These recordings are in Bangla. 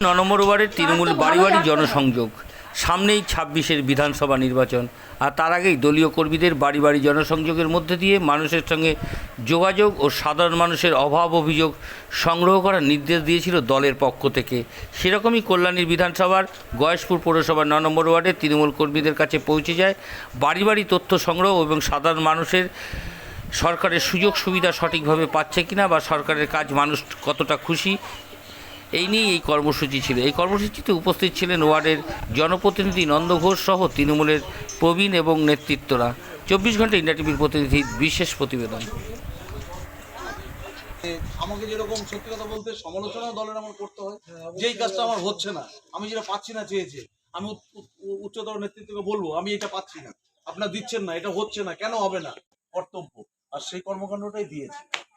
ন নম্বর ওয়ার্ডের তৃণমূল বাড়ি বাড়ি জনসংযোগ। সামনেই ছাব্বিশের বিধানসভা নির্বাচন আর তার আগেই দলীয় কর্মীদের বাড়ি বাড়ি জনসংযোগের মধ্যে দিয়ে মানুষের সঙ্গে যোগাযোগ ও সাধারণ মানুষের অভাব অভিযোগ সংগ্রহ করার নির্দেশ দিয়েছিল দলের পক্ষ থেকে। সেরকমই কল্যাণীর বিধানসভার গয়েশপুর পৌরসভার ন নম্বর ওয়ার্ডে তৃণমূল কর্মীদের কাছে পৌঁছে যায় বাড়ি বাড়ি তথ্য সংগ্রহ এবং সাধারণ মানুষের সরকারের সুযোগ সুবিধা সঠিকভাবে পাচ্ছে কিনা বা সরকারের কাজ মানুষ কতটা খুশি এই নিয়ে এই কর্মসূচি ছিল। এই কর্মসূচিতে উপস্থিত ছিলেন ওয়ার্ডের জনপ্রতিনিধি নন্দ ঘোষ সহ তৃণমূলের প্রবীণ এবং নেতৃত্বরা। চব্বিশ ঘণ্টা ইন্ডিয়া টিভির প্রতিনিধি বিশেষ প্রতিবেদন। আমাকে যেরকম সত্যি কথা বলতে সমালোচনা দলের আমার করতে হয়। যেই কাজটা আমার হচ্ছে না আমি যেটা পাচ্ছি না চেয়েছে আমি উচ্চ- উচ্চ- উচ্চতর নেতৃত্বকে বলব আমি এটা পাচ্ছি না। আপনারা দিচ্ছেন না এটা হচ্ছে না কেন হবে না? কর্তব্য। আর সেই কর্মকাণ্ডটাই দিয়েছে।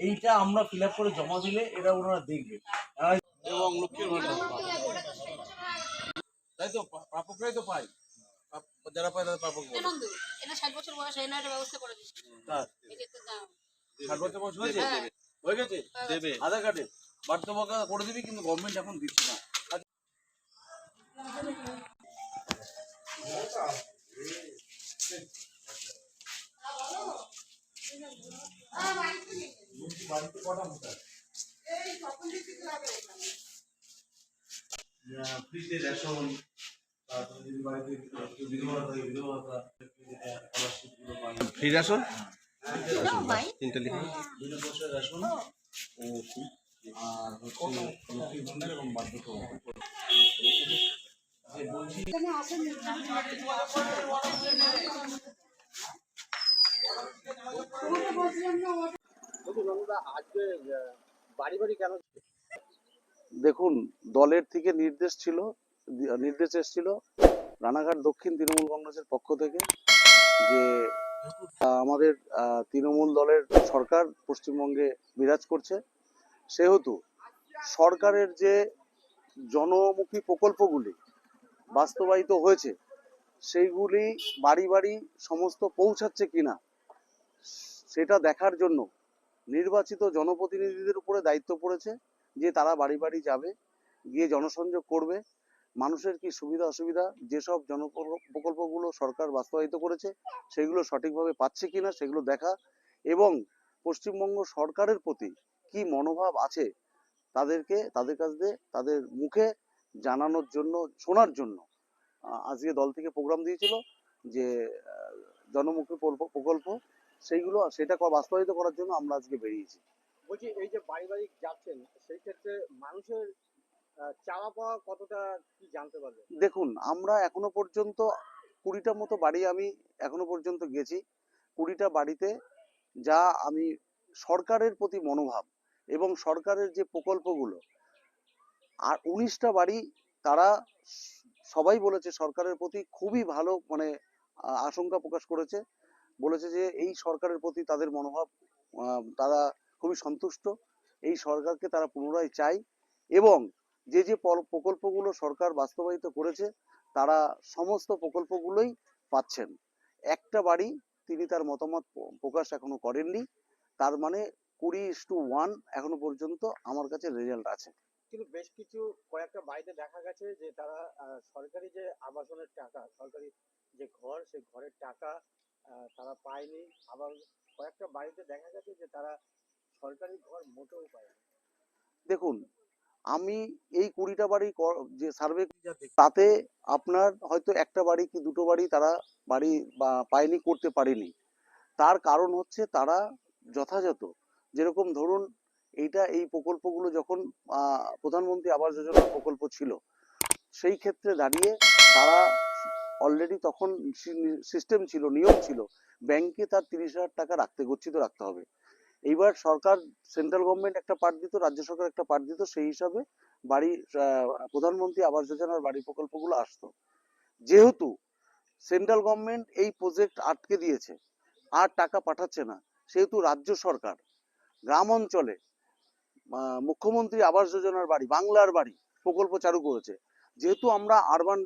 এইটা আমরা ফিল আপ করে জমা দিলে এটা ওনারা দেখবে। এবং লক্ষ্মীর ভান্ডার তাই তো প্রাপকরাই তো পায়। প্রাপ- যারা পায় তাদের প্রাপক এটা ষাট বছর বয়স হয় না একটা ব্যবস্থা করে দিচ্ছি। তার এটা তো দাম। ষাট বছর বয়স হয়েছে? হ্যাঁ। হয়ে গেছে। দেবে। আধার কার্ডে। বার্ধক্য করে দিবি কিন্তু গভর্নমেন্ট এখন দিচ্ছে না। ফ্রিতে রেশন তারপরে যদি বাড়িতে বিধবা থাকে বিধবা ফ্রি রাশন? তিনটা লিখুন দুটো বছর রেশন ও। আর হচ্ছে লক্ষ্মীর ভান্ডার এবং বার্ধক্য ভাতা। যে বলছি দেখুন, দলের থেকে নির্দেশ ছিল নির্দেশ এসেছিল রানাঘাট দক্ষিণ তৃণমূল কংগ্রেসের পক্ষ থেকে যে আমাদের তৃণমূল দলের সরকার পশ্চিমবঙ্গে বিরাজ করছে। সেহেতু সরকারের যে জনমুখী প্রকল্পগুলি বাস্তবায়িত হয়েছে, সেইগুলি বাড়ি বাড়ি সমস্ত পৌঁছাচ্ছে কিনা, সেটা দেখার জন্য নির্বাচিত জনপ্রতিনিধিদের উপরে দায়িত্ব পড়েছে যে তারা বাড়ি বাড়ি যাবে, গিয়ে জনসংযোগ করবে। মানুষের কি সুবিধা অসুবিধা? যেসব জনপ্রকল্পগুলো সরকার বাস্তবায়িত করেছে, সেগুলো সঠিকভাবে পাচ্ছে কিনা সেগুলো দেখা এবং পশ্চিমবঙ্গ সরকারের প্রতি কি মনোভাব আছে তাদেরকে, তাদের কাছ দিয়ে, তাদের মুখে জানানোর জন্য, শোনার জন্য আজকে দল থেকে প্রোগ্রাম দিয়েছিল যে জনমুখী প্রকল্প সেইগুলো সেটা বাস্তবায়িত করার জন্য আমরা আজকে বেরিয়েছি। বলছি এই যে বাড়ি বাড়ি যাচ্ছেন সেই ক্ষেত্রে মানুষের চাওয়া পাওয়া কতটা কি জানতে পারবেন? দেখুন আমরা এখনও পর্যন্ত কুড়িটা মতো বাড়ি আমি এখনও পর্যন্ত গেছি। কুড়িটা বাড়িতে যা আমি সরকারের প্রতি মনোভাব এবং সরকারের যে প্রকল্পগুলো আর উনিশটা বাড়ি তারা সবাই বলেছে সরকারের প্রতি খুবই ভালো মানে আশঙ্কা প্রকাশ করেছে। বলেছে যে এই সরকারের প্রতি তাদের মনোভাব তারা খুবই সন্তুষ্ট। এই সরকারকে তারা পুনরায় চায় এবং যে যে প্রকল্পগুলো সরকার বাস্তবায়িত করেছে, তারা সমস্ত প্রকল্পগুলোই পাচ্ছেন। একটা বাড়ি তিনি তার মতামত প্রকাশ এখনও করেননি। তার মানে কুড়ি ইস টু ওয়ান এখনও পর্যন্ত আমার কাছে রেজাল্ট আছে। কিন্তু বেশ কিছু, কয়েকটা বাড়িতে দেখা গেছে যে তারা সরকারি যে আবাসনের টাকা, সরকারি যে ঘর, সেই ঘরের টাকা তারা পায়নি। আবার কয়েকটা বাড়িতে দেখা গেছে যে তারা সরকারি ঘর মোটেও পায়নি। দেখুন আমি এই কুড়িটা বাড়ি যে সার্ভে তাতে আপনার হয়তো একটা বাড়ি কি দুটো বাড়ি তারা বাড়ি বা পায়নি করতে পারেনি। তার কারণ হচ্ছে তারা যথাযথ। যেরকম ধরুন এইটা এই প্রকল্পগুলো যখন প্রধানমন্ত্রী আবাস যোজনার প্রকল্প ছিল সেই ক্ষেত্রে দাঁড়িয়ে তারা অলরেডি তখন সিস্টেম ছিল, নিয়ম ছিল ব্যাংকে তার তিরিশ হাজার টাকা রাখতে, গচ্ছিত রাখতে হবে। এইবার সরকার সেন্ট্রাল গভর্নমেন্ট একটা পার্ট দিত, রাজ্য সরকার একটা পার্ট দিত, সেই হিসাবে বাড়ি প্রধানমন্ত্রী আবাস যোজনার বাড়ি প্রকল্পগুলো আসতো। যেহেতু সেন্ট্রাল গভর্নমেন্ট এই প্রজেক্ট আটকে দিয়েছে, আর টাকা পাঠাচ্ছে না, সেহেতু রাজ্য সরকার, গ্রাম অঞ্চলে মুখ্যমন্ত্রী আবাস যোজনার বাড়ি, বাংলার বাড়ি প্রকল্প চালু করেছে যেহেতু আমরা আরবান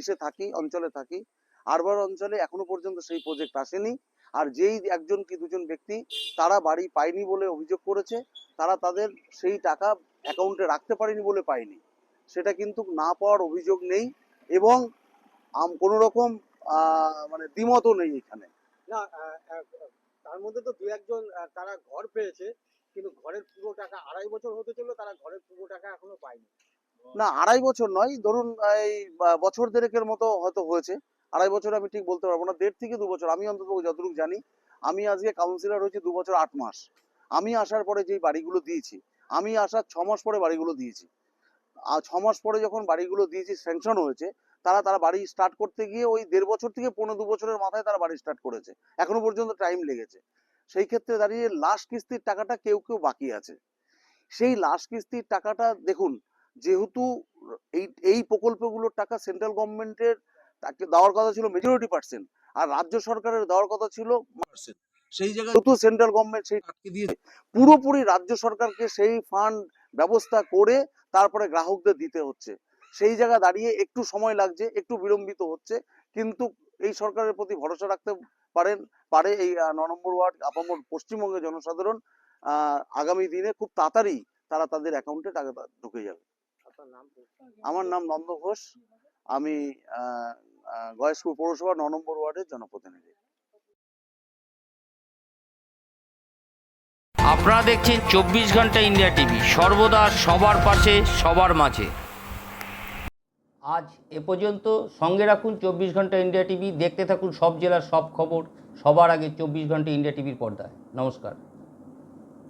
ইসে থাকি, অঞ্চলে থাকি আরবান অঞ্চলে এখনও পর্যন্ত সেই প্রজেক্ট আসেনি। আর যেই একজন কি দুজন ব্যক্তি, তারা বাড়ি পায়নি বলে অভিযোগ করেছে, তারা তাদের সেই টাকা অ্যাকাউন্টে রাখতে পারেনি বলে পায়নি। সেটা কিন্তু না পাওয়ার অভিযোগ নেই এবং কোনো রকম মানে দ্বিমতও নেই এখানে। না তার মধ্যে তো দু একজন তারা ঘর পেয়েছে, কিন্তু ঘরের পুরো টাকা আড়াই বছর হতে চলল, তারা ঘরের পুরো টাকা এখনও পায়নি। না, আড়াই বছর নয়, ধরুন, এই বছর দেড়েকের মতো হয়তো হয়েছে। আড়াই বছর আমি ঠিক বলতে পারব না, দেড় থেকে দু বছর, আমি অন্তত যতটুকু জানি, আমি আজকে কাউন্সিলর হয়েছি দু বছর আট মাস। আমি আসার পরে যেই বাড়িগুলো দিয়েছি, আমি আসার ছ মাস পরে বাড়িগুলো দিয়েছি। আর ছ মাস পরে যখন বাড়িগুলো দিয়েছি স্যাংশন হয়েছে, তারা তারা বাড়ি স্টার্ট করতে গিয়ে ওই দেড় বছর থেকে পনেরো দু বছরের মাথায় তারা বাড়ি স্টার্ট করেছে। এখনও পর্যন্ত টাইম লেগেছে। সেই ক্ষেত্রে দাঁড়িয়ে লাস্ট কিস্তির টাকাটা কেউ কেউ বাকি আছে। সেই লাস্ট কিস্তির টাকাটা দেখুন যেহেতু এই এই প্রকল্পগুলোর টাকা সেন্ট্রাল গভর্নমেন্টের তাকে দেওয়ার কথা ছিল মেজরিটি পার্সেন্ট আর রাজ্য সরকারের দেওয়ার কথা ছিল সেই জায়গায় যেহেতু সেন্ট্রাল গভর্নমেন্ট সেই আটকে দিয়েছে। পুরোপুরি রাজ্য সরকারকে সেই ফান্ড ব্যবস্থা করে তারপরে গ্রাহকদের দিতে হচ্ছে। সেই জায়গা দাঁড়িয়ে একটু সময় লাগছে একটু বিলম্বিত হচ্ছে কিন্তু এই সরকারের প্রতি ভরসা রাখতে পারেন পারে এই ন নম্বর ওয়ার্ড আপামর পশ্চিমবঙ্গের জনসাধারণ আহ, আগামী দিনে খুব তাড়াতাড়ি তারা তাদের অ্যাকাউন্টে টাকা ঢুকে যাবে? আমার নাম নন্দ ঘোষ। আমি আহ, আহ, গয়েশপুর পৌরসভা ন নম্বর ওয়ার্ডের জনপ্রতিনিধি। আপনারা দেখছেন চব্বিশ ঘণ্টা ইন্ডিয়া টিভি। সর্বদা সবার পাশে সবার মাঝে। আজ এ পর্যন্ত সঙ্গে রাখুন চব্বিশ ঘণ্টা ইন্ডিয়া টিভি। দেখতে থাকুন সব জেলার সব খবর। সবার আগে চব্বিশ ঘণ্টা ইন্ডিয়া টিভির পর্দায়। নমস্কার।